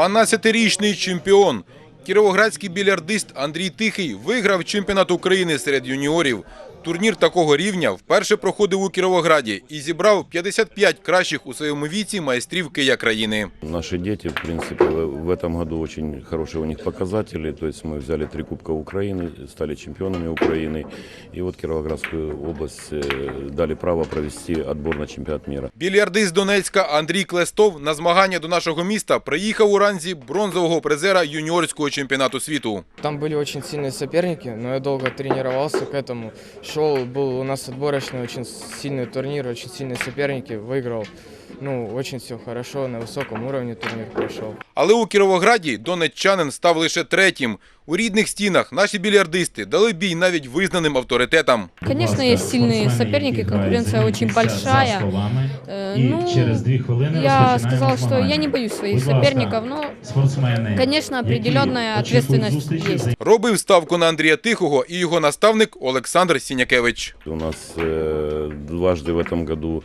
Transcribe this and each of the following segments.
12-річний чемпіон. Кіровоградський більярдист Андрій Тихий виграв чемпіонат України серед юніорів. Турнір такого рівня вперше проходив у Кіровограді і зібрав 55 кращих у своєму віці майстрів Кия країни. Наши дети, в принципе, в в этом году очень хорошие у них показатели. То есть мы взяли три Кубка Украины, стали чемпионами Украины. И вот Кировоградскую область э, дали право провести отбор на чемпионат мира. Більярдист Донецька Андрій Клестов на змагання до нашого міста приїхав у ранзі бронзового призера юніорського чемпіонату світу. Там были очень сильные соперники, но я долго тренировался к этому. Шел, был у нас отборочный, очень сильный турнир, очень сильные соперники, выиграл. Ну, очень все хорошо, на высоком уровне турнир прошел. Але у Кіровограді донеччанин став лише третім. У рідних стінах наші більярдисти дали бій навіть визнаним авторитетам. Конечно, есть сильные соперники, конкуренция очень большая. Э, Ну, я сказала, что я не боюсь своих соперников, но, конечно, определенная ответственность есть. Робив ставку на Андрія Тихого і його наставник Олександр Сінякевич. У нас э, дважды в этом году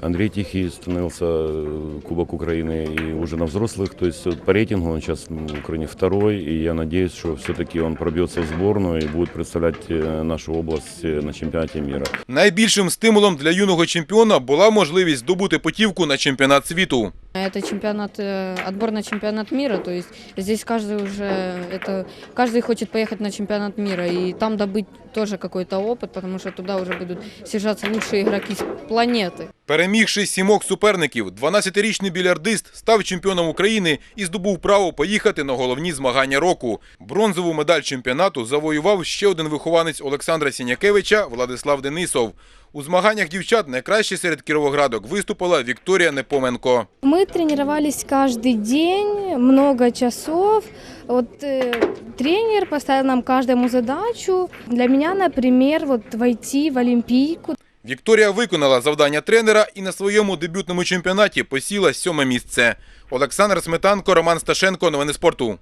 Андрей Тихий становился э, Кубок Украины и уже на взрослых. То есть вот по рейтингу он сейчас в Украине второй. И я надеюсь, что все-таки он пробьется в сборную и будет представлять э, нашу область э, на чемпионате мира. Найбільшим стимулом для юного чемпіона була можливість здобути путівку на чемпіонат світу. Это чемпионат, э, отбор на чемпионат мира, то есть здесь каждый уже, это, каждый хочет поехать на чемпионат мира и там добыть тоже какой-то опыт, потому что туда уже будут съезжаться лучшие игроки с планеты. Перемігши сімох суперників, 12-річний більярдист став чемпіоном України і здобув право поїхати на головні змагання року. Бронзову медаль чемпіонату завоював ще один вихованець Олександра Сінякевича Владислав Денисов. У змаганнях дівчат найкраще серед кіровоградок виступила Вікторія Непоменко. Мы тренировались каждый день, много часов. Вот э, тренер поставил нам каждому задачу. Для меня, например, вот войти в Олимпийку. Вікторія виконала завдання тренера і на своєму дебютному чемпіонаті посіла сьоме місце. Олександр Сметанко, Роман Сташенко. Новини спорту.